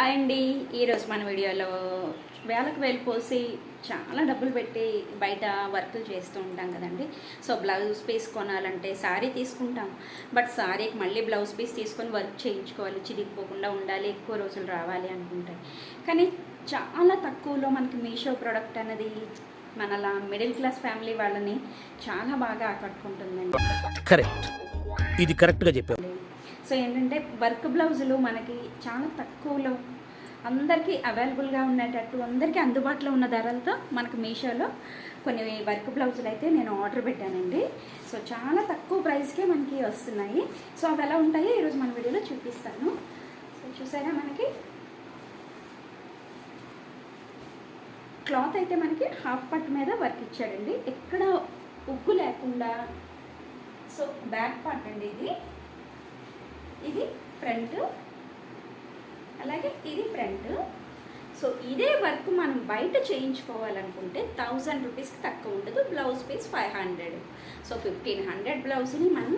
Hi అండి. ఈరోజు మన వీడియోలో వేలకు వేలు పోసి చాలా డబ్బులు పెట్టి బయట వర్కులు చేస్తూ ఉంటాం కదండి. సో బ్లౌజ్ పీస్ కొనాలంటే శారీ తీసుకుంటాం. బట్ శారీకి మళ్ళీ బ్లౌజ్ పీస్ తీసుకొని వర్క్ చేయించుకోవాలి. చిరిగిపోకుండా ఉండాలి ఎక్కువ రోజులు రావాలి అనుకుంటాయి కానీ చాలా తక్కువలో మనకి మీషో ప్రోడక్ట్ అనేది మనలా మిడిల్ క్లాస్ ఫ్యామిలీ వాళ్ళని చాలా బాగా ఆకట్టుకుంటుందండి. కరెక్ట్. ఇది కరెక్ట్గా చెప్పావు. సో ఏంటంటే వర్క్ బ్లౌజులు మనకి చాలా తక్కువలో అందరికీ అవైలబుల్గా ఉండేటట్టు అందరికీ అందుబాటులో ఉన్న ధరలతో మనకు మీషోలో కొన్ని వర్క్ బ్లౌజులు అయితే నేను ఆర్డర్ పెట్టానండి. సో చాలా తక్కువ ప్రైస్కే మనకి వస్తున్నాయి. సో అవి ఎలా ఉంటాయో ఈరోజు మన వీడియోలో చూపిస్తాను. సో చూసారా మనకి? క్లాత్ అయితే మనకి హాఫ్ పట్ మీద వర్క్ ఇచ్చాడండి. ఎక్కడ ఉగ్గు లేకుండా సో బ్యాక్ పార్ట్ అండి ఇది. ఫ్రంట్ అలాగే ఇది ఫ్రంట్. సో ఇదే వర్క్ మనం బయట చేయించుకోవాలనుకుంటే థౌజండ్ రూపీస్కి తక్కువ ఉండదు. Blouse piece five hundred. So fifteen hundred బ్లౌజ్ని మనం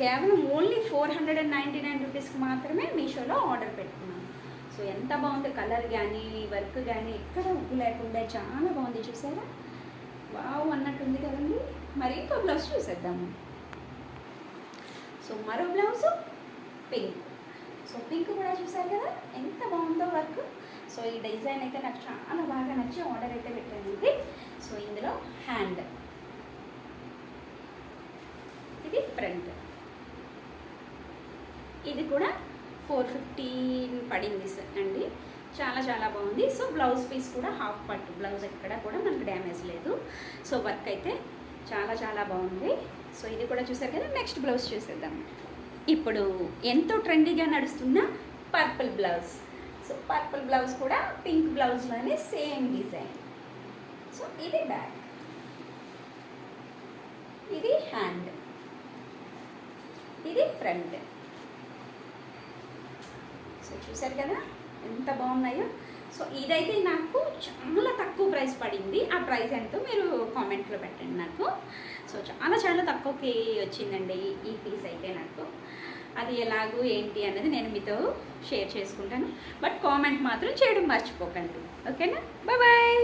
కేవలం only four hundred and ninety nine రూపీస్కి మాత్రమే మీషోలో ఆర్డర్ పెట్టుకున్నాం. సో ఎంత బాగుంది కలర్ కానీ వర్క్ కానీ ఎక్కడ ఉప్పు లేకుండా చాలా బాగుంది చూసారా? వావ్ అన్నట్టుంది కదండి. మరి ఇంకో బ్లౌజ్ చూసేద్దాము. సో మరో బ్లౌజ్ పింక్. సో పింక్ కూడా చూసారు కదా? ఎంత బాగుందో వర్క్. సో ఈ డిజైన్ అయితే నాకు చాలా బాగా నచ్చి ఆర్డర్ అయితే పెట్టాను ఇది సో ఇందులో హ్యాండ్ ఇది ఫ్రంట్ ఇది కూడా ఫోర్ ఫిఫ్టీన్ పడింది సార్ అండి. చాలా చాలా బాగుంది. సో బ్లౌజ్ పీస్ కూడా హాఫ్ పట్టు. బ్లౌజ్ ఎక్కడ కూడా మనకు డ్యామేజ్ లేదు. సో వర్క్ అయితే చాలా చాలా బాగుంది. సో ఇది కూడా చూసారు కదా? నెక్స్ట్ బ్లౌజ్ చూసేద్దాం. ఇప్పుడు ఎంతో ట్రెండీగా నడుస్తున్న purple blouse. So purple blouse కూడా పింక్ బ్లౌజ్లోనే సేమ్ డిజైన్. సో ఇది బ్యాక్ ఇది హ్యాండ్. ఇది ఫ్రంట్. సో చూసారు కదా ఎంత బాగున్నాయో. సో ఇదైతే నాకు చాలా తక్కువ ప్రైస్ పడింది. ఆ ప్రైస్ ఎంతో మీరు కామెంట్లో పెట్టండి నాకు. సో చాలా చాలా తక్కువకి వచ్చిందండి ఈ పీస్ అయితే నాకు. అది ఎలాగూ ఏంటి అనేది నేను మీతో షేర్ చేసుకుంటాను. బట్ కామెంట్ మాత్రం చేయడం మర్చిపోకండి. ఓకేనా? బాయ్ బాయ్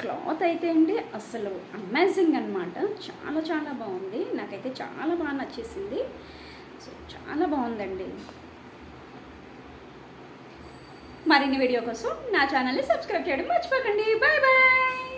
క్లాత్ అయితే అండి అసలు అమేజింగ్ అనమాట చాలా చాలా బాగుంది. నాకైతే చాలా బాగా నచ్చేసింది. సో చాలా బాగుందండి. మరిన్ని వీడియో కోసం నా ఛానల్ని సబ్స్క్రైబ్ చేయడం మర్చిపోకండి. Bye bye